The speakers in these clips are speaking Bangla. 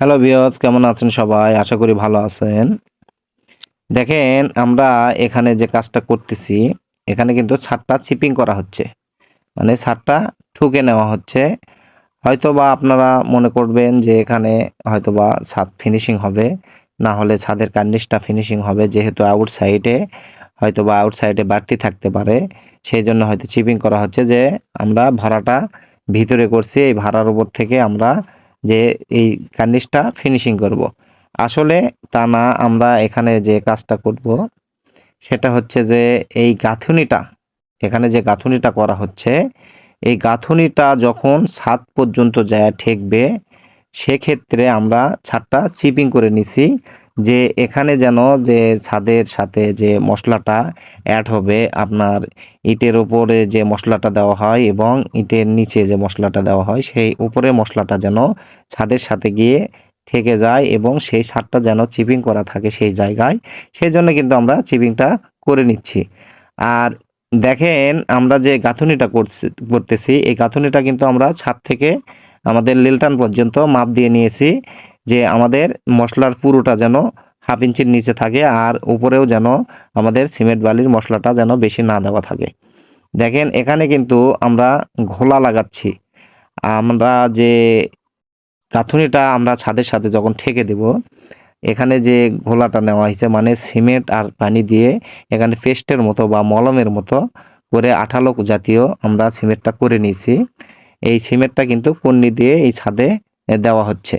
হ্যালো বিয়স কেমন আছেন সবাই? আশা করি ভালো আছেন। দেখেন, আমরা এখানে যে কাজটা করতেছি, এখানে কিন্তু ছাদটা চিপিং করা হচ্ছে। মানে ছাদটা ঠুকে নেওয়া হচ্ছে। হয়তো বা আপনারা মনে করবেন যে এখানে হয়তো বা ছাদ ফিনিশিং হবে। না হলে ছাদের কার্নিশটা ফিনিশিং হবে, যেহেতু আউট সাইডে হয়তো বা আউট সাইডে বাড়তি থাকতে পারে। সেই জন্য হয়তো চিপিং করা হচ্ছে যে আমরা ভাড়াটা ভিতরে করছি, এই ভাড়ার উপর থেকে আমরা যে এই কার্নিশটা ফিনিশিং করব। আসলে তা না, আমরা এখানে যে কাজটা করব, সেটা হচ্ছে যে এই গাঁথুনিটা, এখানে যে গাঁথুনিটা করা হচ্ছে, এই গাঁথুনিটা যখন ছাদ পর্যন্ত যায় ঠেকবে, সেক্ষেত্রে আমরা ছাদটা চিপিং করে নিছি যে এখানে যেন যে ছাদের সাথে যে মশলাটা অ্যাড হবে, আপনার ইটের উপরে যে মশলাটা দেওয়া হয় এবং ইটের নিচে যে মশলাটা দেওয়া হয়, সেই উপরে মশলাটা যেন ছাদের সাথে গিয়ে থেকে যায় এবং সেই ছাদটা যেন চিপিং করা থাকে সেই জায়গায়। সেই জন্য কিন্তু আমরা চিপিংটা করে নিচ্ছি। আর দেখেন আমরা যে গাঁথুনিটা করছি, করতেছি, এই গাঁথুনিটা কিন্তু আমরা ছাদ থেকে আমাদের লিলটান পর্যন্ত মাপ দিয়ে নিয়েছি। যে আমাদের মশলার পুরোটা যেন হাফ ইঞ্চির নিচে থাকে আর উপরেও যেন আমাদের সিমেন্ট বালির মশলাটা যেন বেশি না দেওয়া থাকে। দেখেন, এখানে কিন্তু আমরা ঘোলা লাগাচ্ছি। আমরা যে গাঁথুনিটা আমরা ছাদের সাথে যখন ঠেকে দেব, এখানে যে ঘোলাটা নেওয়া হয়েছে মানে সিমেন্ট আর পানি দিয়ে এখানে পেস্টের মতো বা মলমের মতো করে আঠালো জাতীয় আমরা সিমেন্টটা করে নিয়েছি। এই সিমেন্টটা কিন্তু কন্নি দিয়ে এই ছাদে দেওয়া হচ্ছে।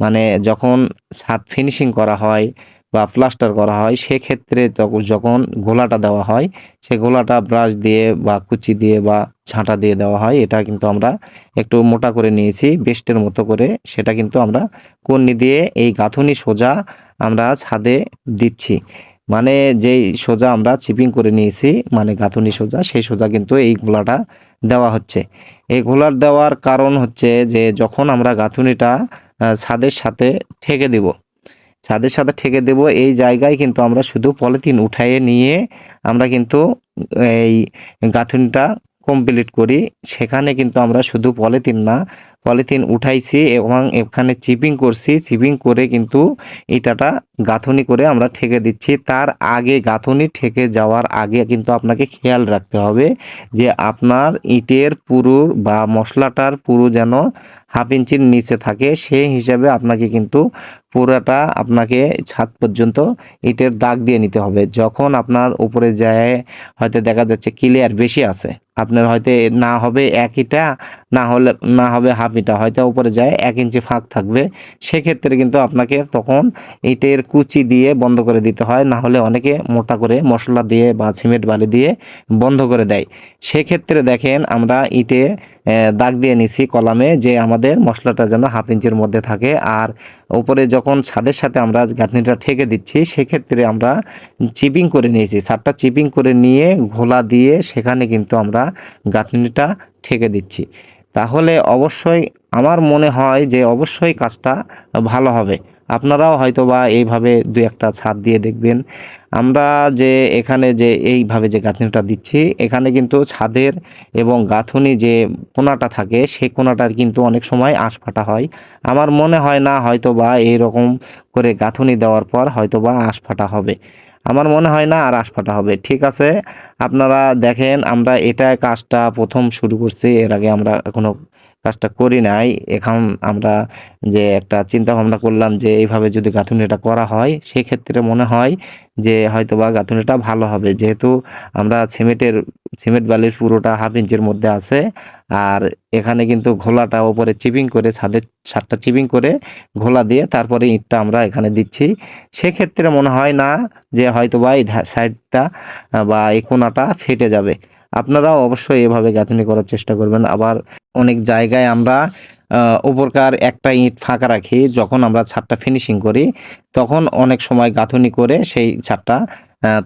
মানে যখন ছাদ ফিনিশিং করা হয় বা প্লাস্টার করা হয়, সেক্ষেত্রে যখন গোলাটা দেওয়া হয়, সে গোলাটা ব্রাশ দিয়ে বা কুচি দিয়ে বা ঝাঁটা দিয়ে দেওয়া হয়, এটা কিন্তু আমরা একটু মোটা করে নিয়েছি বেস্টের মতো করে। সেটা কিন্তু আমরা কন্নি দিয়ে এই গাঁথুনি সোজা আমরা ছাদে দিচ্ছি। মানে যেই সোজা আমরা চিপিং করে নিয়েছি মানে গাঁথুনি সোজা, সেই সোজা কিন্তু এই গোলাটা দেওয়া হচ্ছে। এই গোলার দেওয়ার কারণ হচ্ছে যে, যখন আমরা গাঁথুনিটা ছাদের সাথে ঠেকে দেব। ছাদের সাথে ঠেকে দেব, এই জায়গায় কিন্তু আমরা শুধু পলিথিন উঠাইয়ে নিয়ে আমরা কিন্তু এই গাঁথুনিটা কমপ্লিট করি। সেখানে কিন্তু আমরা শুধু পলিথিন না পলিথিন উঠাইছি এবং এখানে চিপিং করছি। চিপিং করে কিন্তু ইটাটা গাঁথুনি করে আমরা ঠেকে দিচ্ছি। তার আগে গাঁথুনি ঠেকে যাওয়ার আগে কিন্তু আপনাকে খেয়াল রাখতে হবে যে আপনার ইটের পুরো বা মশলাটার পুরো যেন হাফ ইঞ্চির নিচে থাকে, সেই হিসাবে আপনাকে কিন্তু পুরোটা আপনাকে ছাদ পর্যন্ত ইটের দাগ দিয়ে নিতে হবে। যখন আপনার উপরে যায়, হয়তো দেখা যাচ্ছে ক্লিয়ার বেশি আছে। আপনার হয়তো না হবে এক ইটা, না হলে, না হবে হাফ ইটা হয়তো উপরে যায়, এক ইঞ্চি ফাঁক থাকবে। সেক্ষেত্রে কিন্তু আপনাকে তখন ইটের কুচি দিয়ে বন্ধ করে দিতে হয়, না হলে অনেকে মোটা করে মশলা দিয়ে বা সিমেন্ট বালি দিয়ে বন্ধ করে দেয়। সেক্ষেত্রে দেখেন আমরা ইটে দাগ দিয়ে নিছি কলামে যে আমাদের মশলাটা যেন হাফ ইঞ্চির মধ্যে থাকে। আর উপরে যখন ছাদের সাথে আমরা গাঁথনিটা ঠেকে দিচ্ছি, সেক্ষেত্রে আমরা চিপিং করে নিয়েছি। ছাদটা চিপিং করে নিয়ে ঘোলা দিয়ে সেখানে কিন্তু আমরা গাঁথনিটা ঠেকে দিচ্ছি। তাহলে অবশ্যই আমার মনে হয় যে অবশ্যই কাজটা ভালো হবে। আপনারাও হয়তো বা এইভাবে দু একটা ছাদ দিয়ে দেখবেন। আমরা যে এখানে যে এইভাবে যে গাঁথনিটা দিচ্ছি, এখানে কিন্তু ছাদের এবং গাঁথনি যে কোনাটা থাকে, সেই কোনাটার কিন্তু অনেক সময় আঁশ ফাটা হয়। আমার মনে হয় না হয়তো বা এইরকম করে গাঁথনি দেওয়ার পর হয়তো বা আঁশ ফাটা হবে। আমার মনে হয় না আর আঁশ ফাটা হবে। ঠিক আছে? আপনারা দেখেন, আমরা এটা কাজটা প্রথম শুরু করছি। এর আগে আমরা কোনো কাজটা করি নাই, এখন আমরা যে একটা চিন্তা ভাবনা করলাম যে এইভাবে যদি গাঁথুনিটা করা হয়, সেক্ষেত্রে মনে হয় যে হয়তো বা গাঁথুনিটা ভালো হবে। যেহেতু আমরা সিমেন্টের, সিমেন্ট বালির পুরোটা হাফ ইঞ্চের মধ্যে আছে, আর এখানে কিন্তু ঘোলাটা ওপরে চিপিং করে ছাদের ছাদটা চিপিং করে ঘোলা দিয়ে তারপরে ইটটা আমরা এখানে দিচ্ছি। সেক্ষেত্রে মনে হয় না যে হয়তো বা এই সাইডটা বা এই কোনাটা ফেটে যাবে। আপনারাও অবশ্যই এভাবে গাঁথনি করার চেষ্টা করবেন। আবার অনেক জায়গায় আমরা উপরকার একটা ইট ফাঁকা রাখি, যখন আমরা ছাদটা ফিনিশিং করি, তখন অনেক সময় গাঁথনি করে সেই ছাদটা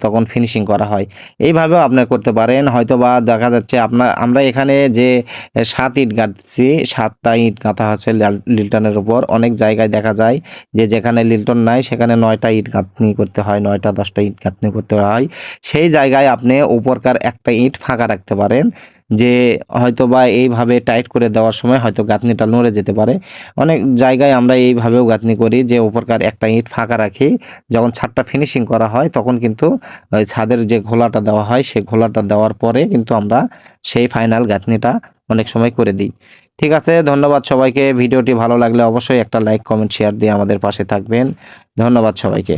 তখন ফিনিশিং করা হয়। এইভাবেও আপনার করতে পারেন। হয়তো বা দেখা যাচ্ছে আপনার, আমরা এখানে যে সাত ইট গাঁথছি, সাতটা ইট গাঁথা লাল- লিল্টনের উপর। অনেক জায়গায় দেখা যায় যে যেখানে লিল্টন নাই, সেখানে নয়টা ইট গাঁথনি করতে হয়, নয়টা দশটা ইট গাঁথনি করতে হয়। সেই জায়গায় আপনি উপরকার একটা ইট ফাঁকা রাখতে পারেন। যে হয়তো বা এইভাবে টাইট করে দেওয়ার সময় হয়তো গাঁথনিটা নড়ে যেতে পারে। অনেক জায়গায় আমরা এইভাবেও গাঁথনি করি যে উপরকার একটা ইট ফাঁকা রাখি, যখন ছাদটা ফিনিশিং করা হয় তখন কিন্তু ছাদের যে ঘোলাটা দেওয়া হয় সেই ঘোলাটা দেওয়ার পরে কিন্তু আমরা সেই ফাইনাল গাঁথনিটা অনেক সময় করে দিই। ঠিক আছে, ধন্যবাদ সবাইকে। ভিডিওটি ভালো লাগলে অবশ্যই একটা লাইক কমেন্ট শেয়ার দিয়ে আমাদের পাশে থাকবেন। ধন্যবাদ সবাইকে।